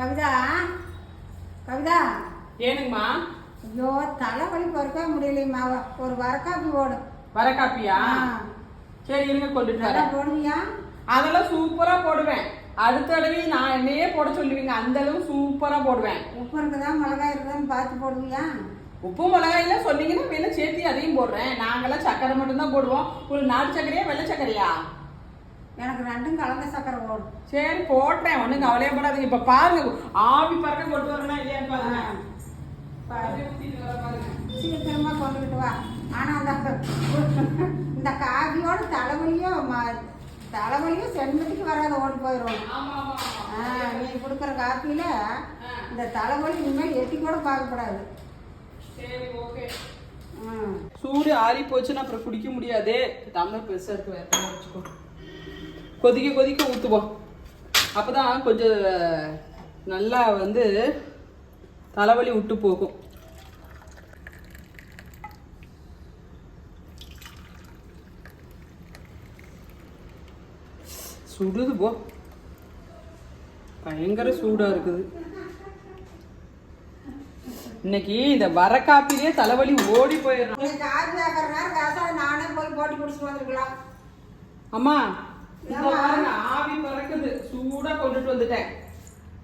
கவிதா? கவிதா? ஏனுங்கம்மா? ஐயோ தலைவலி பொறுக்க முடியலையம்மா. ஒரு வரக்காப்பி போடு வர காப்பியா ஆ. சரி இருங்க கொண்டுட்டு வரேன். போடுவியா? அதெல்லாம் சூப்பரா போடுவேன். அடுத்த தடவை நான் என்னையே போட சொல்லுவீங்க. அந்த அளவு சூப்பரா போடுவேன். உப்பு இருக்குதா? மிளகாய் இருக்குதான்னு பார்த்து போடுவியா? உப்பு மிளகாயெல்லாம் சொன்னீங்கன்னா வேணா சேர்த்து அதையும் போடுறேன். நாங்கெல்லாம் சக்கரை மட்டும்தான் போடுவோம். உங்களுக்கு நாட்டு சக்கரையா வெள்ளை சக்கரையா? எனக்கு ரெண்டும் கலந்த சக்கரை போடும் சரி போட்டேன் ஒன்றும் கவலையப்படாதீங்க இப்ப பாருங்க ஆவி பறக்க கொண்டு வரணும் இல்லையான்னு பாருங்க. சீக்கிரமா கொண்டுகிட்டு வா ஆனா அந்த இந்த காபியோட தலைவலியும் தலைவலியும் சென்மதிக்கு வராத ஓடி போயிடும் நீ கொடுக்குற காப்பியில இந்த தலைவலி இனிமேல் எட்டி கூட பார்க்கக்கூடாது சரி ஓகே ம் சூடு ஆறி போச்சுன்னா அப்புறம் குடிக்க முடியாது டம்ளர் பெருசாக இருக்கு வேற வச்சுக்கோ கொதிக்க கொதிக்க ஊற்றுவோம் அப்பதான் கொஞ்சம் நல்லா வந்து தலைவலி விட்டு போகும். சுடுது போ. பயங்கர சூடா இருக்குது. இன்னைக்கு இந்த வர காப்பிலேயே தலைவலி ஓடி போயிடும் நானே போய் போட்டி வந்துருக்கலாம். அம்மா? பாருங்க, ஆவி பறக்குது. சூடா கொண்டுட்டு வந்துட்டேன்.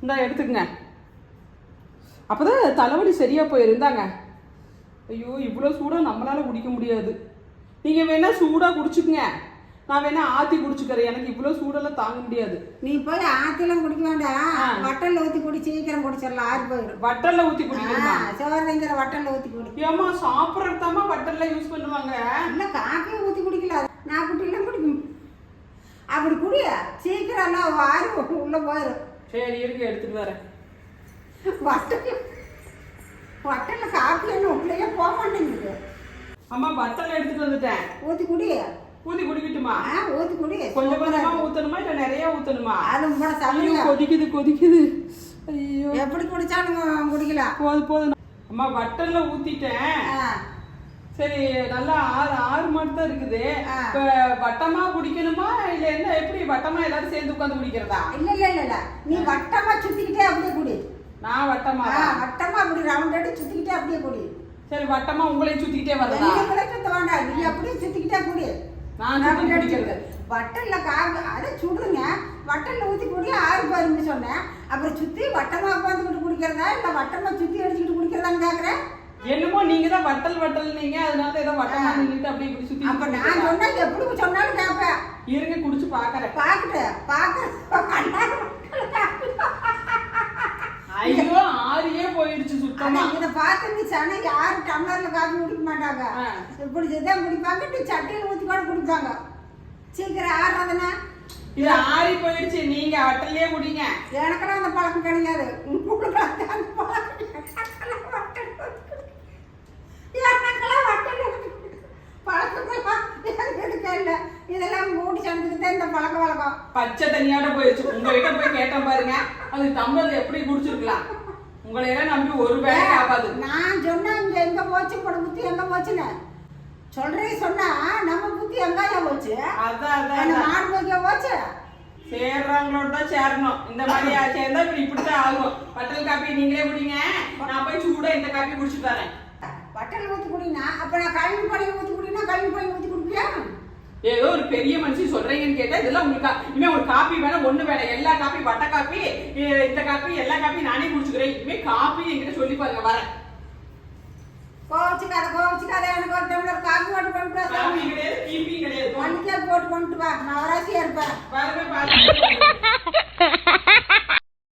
இந்தா எடுத்துக்கங்க. அப்பதான் தலைவலி சரியா போயிருந்தாங்க ஐயோ இவ்வளவு சூடா நம்மளால குடிக்க முடியாது. நீங்க வேணா சூடா குடிச்சுக்குங்க. நான் வேணா ஆத்தி குடிச்சுக்கிறேன். எனக்கு இவ்வளவு சூடெல்லாம் தாங்க முடியாது. நீ போய் ஆத்திலாம் குடிக்க வேண்டாம். வட்டல்ல ஊற்றி குடி சீக்கிரம் குடிச்சிடலாம். ஆறி போயிடும் வட்டல்ல ஊத்தி குடிக்கணுமா? சிவரங்கிற வட்டல்ல ஊற்றி குடி. ஏம்மா சாப்பிட்றதுதாம்மா வட்டல்ல யூஸ் பண்ணுவாங்க. இல்லை அப்படி குடி சீக்கிரம் எல்லாம் ஆறி உள்ள போயிடும் சரி இருக்கு எடுத்துட்டு வரேன். வட்டல் வட்டல்ல காப்பி என்ன உள்ளேயே போக மாட்டேங்குது. அம்மா வட்டல்ல எடுத்துட்டு வந்துட்டேன். ஊற்றி குடி ஊத்தி குடிக்கட்டுமா? ஊற்றி குடி கொஞ்சம் கொஞ்சமா ஊத்தணுமா இல்ல நிறைய ஊத்தணுமா? அது ஐயோ சமையல். கொதிக்குது கொதிக்குது. ஐயோ. எப்படி குடிச்சாலும் குடிக்கலாம். போதும் போதும். அம்மா வட்டல்ல ஊத்திட்டேன். சரி நல்லா ஆறு ஆறு மட்டும் தான் இருக்குது. இப்ப வட்டமா குடிக்கணுமா இல்ல என்ன எப்படி வட்டமா எல்லாரும் சேர்ந்து உட்கார்ந்து குடிக்கிறதா? இல்ல இல்ல இல்ல இல்ல. நீ வட்டமா சுத்திக்கிட்டே அப்படியே குடி. நான் வட்டமா? வட்டமா அப்படி ரவுண்ட் அடி சுத்திக்கிட்டே அப்படியே குடி. சரி வட்டமா உங்களையும் சுத்திக்கிட்டே வரதா வெளியே சுத்த வேண்டாம். நீ அப்படியே சுத்திக்கிட்டே குடி. நான் அடிச்சு குடிக்கிறது. வட்டல்ல காபி அதை சுடுங்க. வட்டல்ல ஊத்தி குடி ஆறு போயிருன்னு சொன்னேன். அப்புறம் சுத்தி வட்டமா உட்காந்துக்கிட்டு குடிக்கிறதா இல்ல வட்டமா சுத்தி கேக்குறேன் என்னமோ நீங்க தான் வட்டல் வட்டல் நீங்க அதனால ஏதோ வட்டமா. நின்னுட்டு அப்படியே இப்படி சுத்தி அப்ப நான்? சொன்னா எப்படி சொன்னாலும் கேட்பேன் இருங்க குடிச்சு பாக்குறேன். பாக்கட்டு ஐயோ ஆறியே போயிடுச்சு சுத்தமா. இதை பார்த்துருந்துச்சு ஆனா யாரும் டம்ளர்ல காபி குடிக்க மாட்டாங்க. இப்படி தான் குடிப்பாங்க இப்படி சட்டியில் ஊற்றி கூட குடிப்பாங்க. சீக்கிரம் ஆடுறதுனா இது ஆறி போயிடுச்சு நீங்க வட்டல்லையே குடிங்க எனக்கெல்லாம் அந்த பழக்கம் கிடையாது. உங்களுக்கு அந்த பழக்கம் எனக்கெல்லாம் வட்டல் எனக்கெல்லாம் வட்டல் பழக்கமெல்லாம் எனக்கு இல்லை இதெல்லாம் மூடி சந்துக்கு தான் இந்த பழக்க வழக்கம். பச்சை தண்ணியோட போயிடுச்சு உங்ககிட்ட போய் கேட்டேன் பாருங்க. அது டம்ளர் எப்படி குடிச்சிருக்கலாம்? உங்களை எல்லாம் நம்பி ஒரு வேலை ஆகாது. நான் சொன்னா இங்க எங்க போச்சு? உங்களோட புத்தி எங்க போச்சுன்னு? சொல்றே சொன்னா நம்ம புத்தி எங்கயா போச்சு? அதான் அதான். மாடு போக்கிய போச்சு? சேர்றவங்களோட தான் சேரணும். இந்த மாதிரி சேர்ந்தா இப்படி இப்படித்தான் ஆகும். வட்டல் காப்பி நீங்களே குடிங்க. நான் போய் சூடா இந்த காப்பி குடிச்சிட்டு வரேன். வட்டல் ஊற்றி குடினா அப்ப நான் கழுவி பழைய ஊற்றி குடினா கழுவி பழைய ஊற்றி குடிப்பியா? ஏதோ ஒரு பெரிய மனுஷன் சொல்றீங்கன்னு கேட்டா இதெல்லாம் உங்களுக்கு இனிமே ஒரு காப்பி வேணாம் ஒண்ணு வேணாம். எல்லா காப்பி வட்ட காப்பி இந்த காப்பி எல்லா காப்பி நானே குடிச்சுக்கிறேன். இனிமே காப்பி என்கிட்ட சொல்லி பாருங்க வரேன். கோவச்சுக்காத கோவச்சுக்காத எனக்கு ஒரு டம்ளர் காஃபி போட்டு கொண்டு வா காப்பி கிடையாது கீப்பி கிடையாது. மண்ணிக்கே போட்டு கொண்டு வா நான் வராசியா இருப்பேன் பாருங்க பாருங்க.